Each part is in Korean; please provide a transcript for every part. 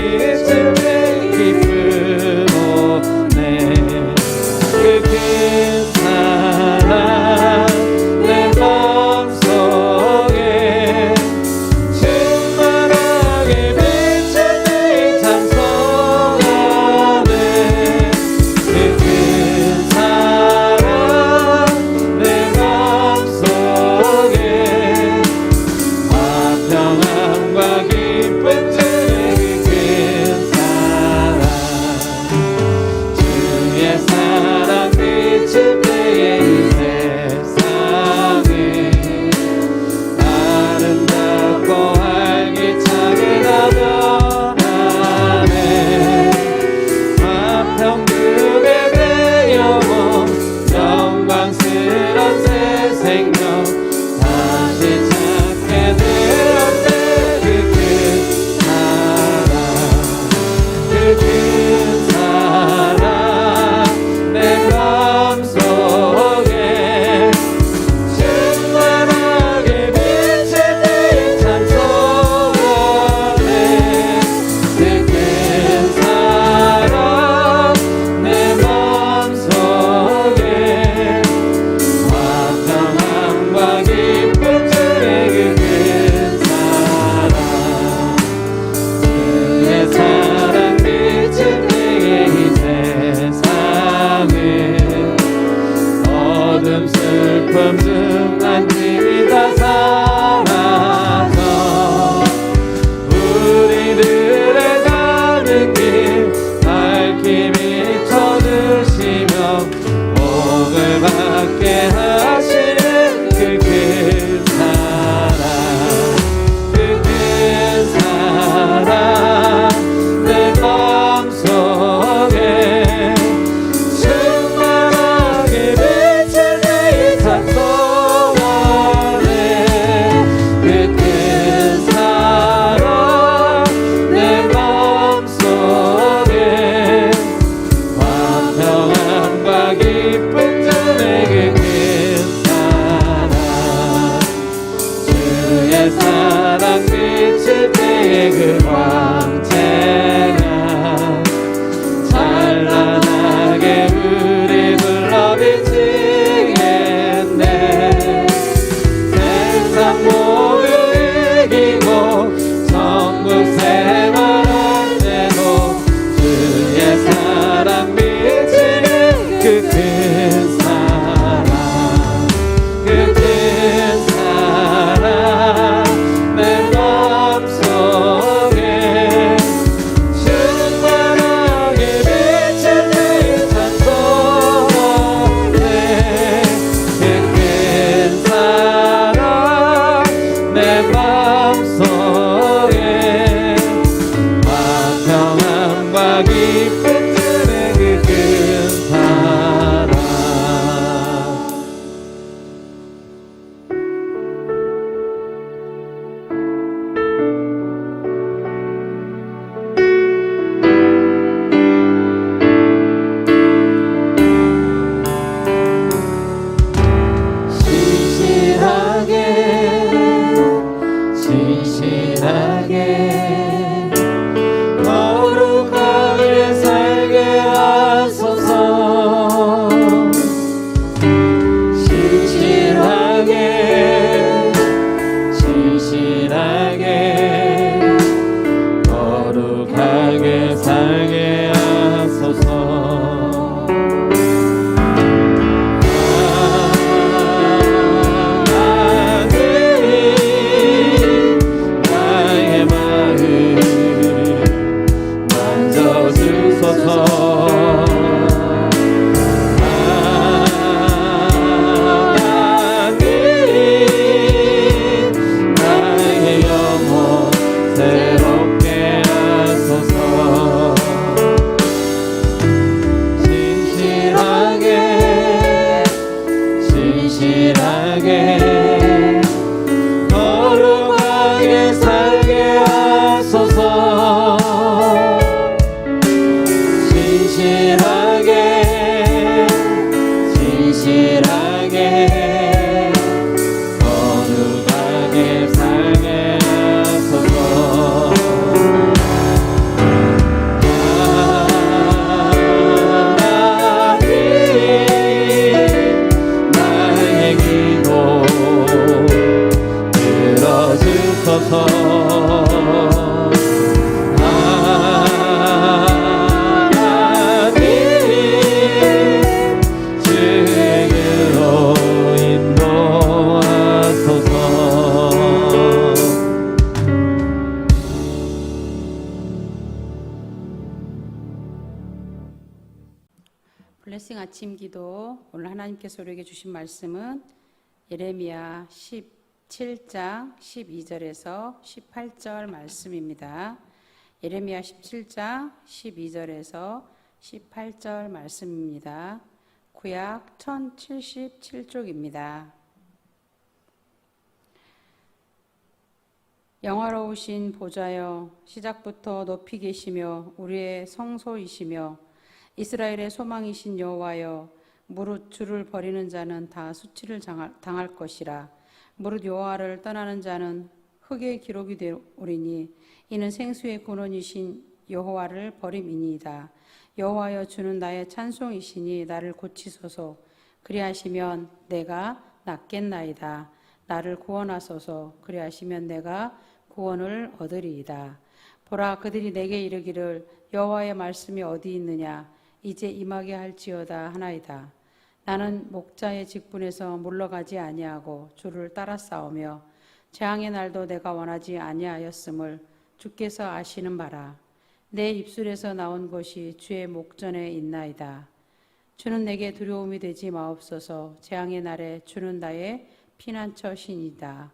fear. 블레싱 아침 기도 오늘 하나님께서 우리에게 주신 말씀은 예레미야 17장 12절에서 18절 말씀입니다. 예레미야 17장 12절에서 18절 말씀입니다. 구약 1077쪽입니다. 영화로우신 보좌여 시작부터 높이 계시며 우리의 성소이시며 이스라엘의 소망이신 여호와여 무릇 주를 버리는 자는 다 수치를 당할 것이라 무릇 여호와를 떠나는 자는 흙의 기록이 되오리니 이는 생수의 근원이신 여호와를 버림이니이다. 여호와여 주는 나의 찬송이시니 나를 고치소서. 그리하시면 내가 낫겠나이다. 나를 구원하소서. 그리하시면 내가 구원을 얻으리이다. 보라 그들이 내게 이르기를 여호와의 말씀이 어디 있느냐? 이제 임하게 할지어다 하나이다 나는 목자의 직분에서 물러가지 아니하고 주를 따라 싸우며 재앙의 날도 내가 원하지 아니하였음을 주께서 아시는 바라. 내 입술에서 나온 것이 주의 목전에 있나이다. 주는 내게 두려움이 되지 마옵소서. 재앙의 날에 주는 나의 피난처신이다.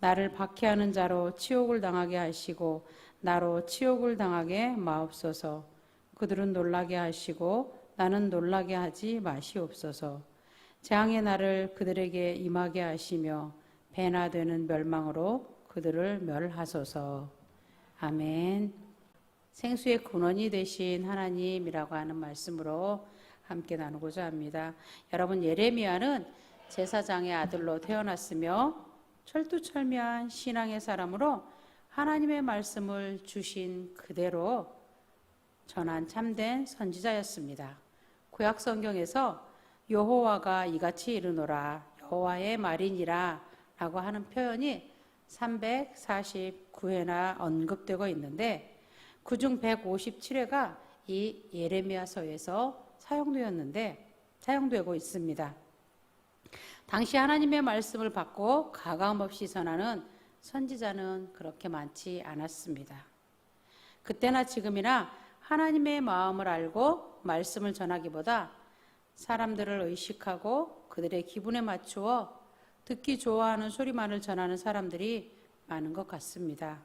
나를 박해하는 자로 치욕을 당하게 하시고 나로 치욕을 당하게 마옵소서. 그들은 놀라게 하시고 나는 놀라게 하지 마시옵소서 재앙의 날을 그들에게 임하게 하시며 배나 되는 멸망으로 그들을 멸하소서 아멘 생수의 근원이 되신 하나님이라고 하는 말씀으로 함께 나누고자 합니다. 여러분 예레미야는 제사장의 아들로 태어났으며 철두철미한 신앙의 사람으로 하나님의 말씀을 주신 그대로 전한 참된 선지자였습니다. 구약 성경에서 여호와가 이같이 이르노라 여호와의 말이니라라고 하는 표현이 349회나 언급되고 있는데 그중 157회가 이 예레미야서에서 사용되었는데 사용되고 있습니다. 당시 하나님의 말씀을 받고 가감 없이 전하는 선지자는 그렇게 많지 않았습니다. 그때나 지금이나 하나님의 마음을 알고 말씀을 전하기보다 사람들을 의식하고 그들의 기분에 맞추어 듣기 좋아하는 소리만을 전하는 사람들이 많은 것 같습니다.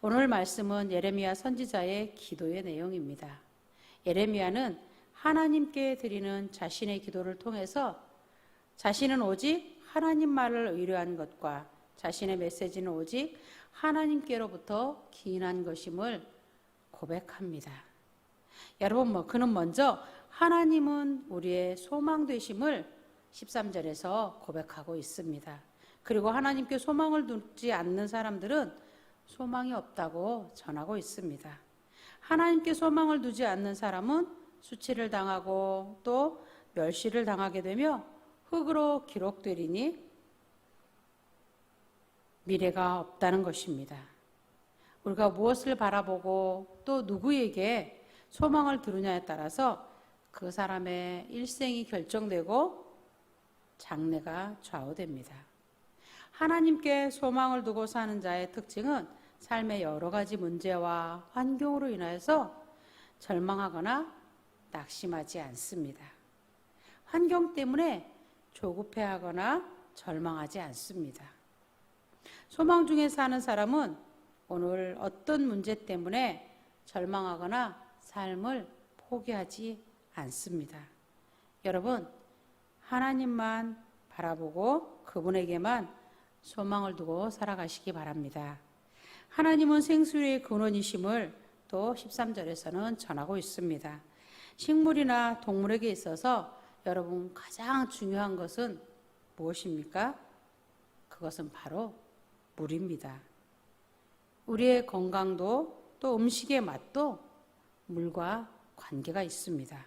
오늘 말씀은 예레미야 선지자의 기도의 내용입니다. 예레미야는 하나님께 드리는 자신의 기도를 통해서 자신은 오직 하나님 말을 의뢰한 것과 자신의 메시지는 오직 하나님께로부터 기인한 것임을 고백합니다. 여러분 뭐 그는 먼저 하나님은 우리의 소망 되심을 13절에서 고백하고 있습니다. 그리고 하나님께 소망을 두지 않는 사람들은 소망이 없다고 전하고 있습니다. 하나님께 소망을 두지 않는 사람은 수치를 당하고 또 멸시를 당하게 되며 흙으로 기록되리니 미래가 없다는 것입니다. 우리가 무엇을 바라보고 또 누구에게 소망을 두느냐에 따라서 그 사람의 일생이 결정되고 장래가 좌우됩니다. 하나님께 소망을 두고 사는 자의 특징은 삶의 여러 가지 문제와 환경으로 인하여서 절망하거나 낙심하지 않습니다. 환경 때문에 조급해하거나 절망하지 않습니다. 소망 중에 사는 사람은 오늘 어떤 문제 때문에 절망하거나 삶을 포기하지 않습니다. 여러분, 하나님만 바라보고 그분에게만 소망을 두고 살아가시기 바랍니다. 하나님은 생수의 근원이심을 또 13절에서는 전하고 있습니다. 식물이나 동물에게 있어서 여러분 가장 중요한 것은 무엇입니까? 그것은 바로 물입니다. 우리의 건강도 또 음식의 맛도 물과 관계가 있습니다.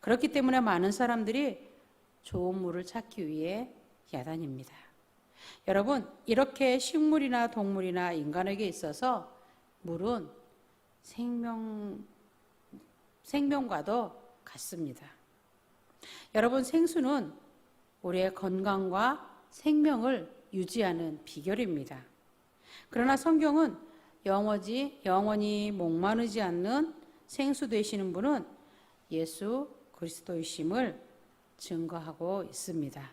그렇기 때문에 많은 사람들이 좋은 물을 찾기 위해 야단입니다. 여러분, 이렇게 식물이나 동물이나 인간에게 있어서 물은 생명, 생명과도 같습니다. 여러분, 생수는 우리의 건강과 생명을 유지하는 비결입니다. 그러나 성경은 영원히, 영원히 목마르지 않는 생수 되시는 분은 예수 그리스도이심을 증거하고 있습니다.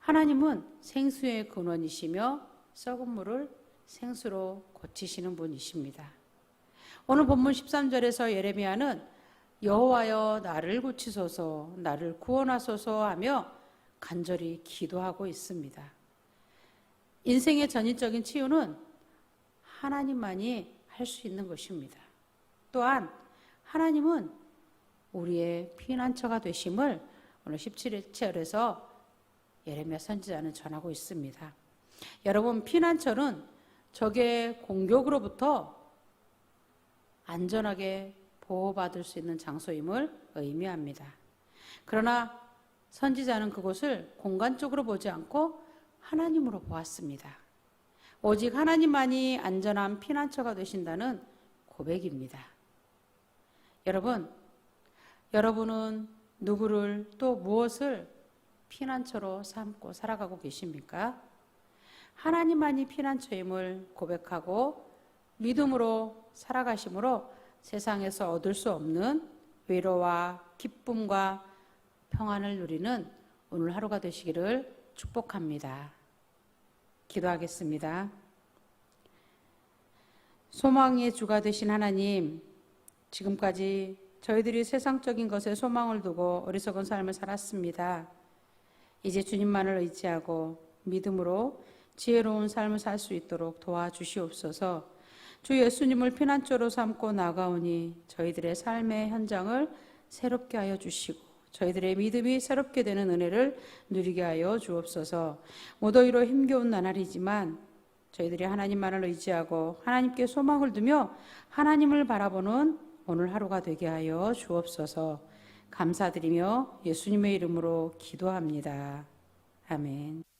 하나님은 생수의 근원이시며 썩은 물을 생수로 고치시는 분이십니다. 오늘 본문 13절에서 예레미야는 여호와여 나를 고치소서 나를 구원하소서 하며 간절히 기도하고 있습니다. 인생의 전인적인 치유는 하나님만이 할 수 있는 것입니다. 또한 하나님은 우리의 피난처가 되심을 오늘 17절에서 예레미야 선지자는 전하고 있습니다. 여러분 피난처는 적의 공격으로부터 안전하게 보호받을 수 있는 장소임을 의미합니다. 그러나 선지자는 그곳을 공간적으로 보지 않고 하나님으로 보았습니다. 오직 하나님만이 안전한 피난처가 되신다는 고백입니다. 여러분, 여러분은 누구를 또 무엇을 피난처로 삼고 살아가고 계십니까? 하나님만이 피난처임을 고백하고 믿음으로 살아가심으로 세상에서 얻을 수 없는 위로와 기쁨과 평안을 누리는 오늘 하루가 되시기를 축복합니다. 기도하겠습니다. 소망의 주가 되신 하나님, 지금까지 저희들이 세상적인 것에 소망을 두고 어리석은 삶을 살았습니다. 이제 주님만을 의지하고 믿음으로 지혜로운 삶을 살 수 있도록 도와주시옵소서. 주 예수님을 피난처로 삼고 나가오니 저희들의 삶의 현장을 새롭게 하여 주시고 저희들의 믿음이 새롭게 되는 은혜를 누리게 하여 주옵소서. 무더위로 힘겨운 나날이지만 저희들이 하나님만을 의지하고 하나님께 소망을 두며 하나님을 바라보는 오늘 하루가 되게 하여 주옵소서. 감사드리며 예수님의 이름으로 기도합니다. 아멘.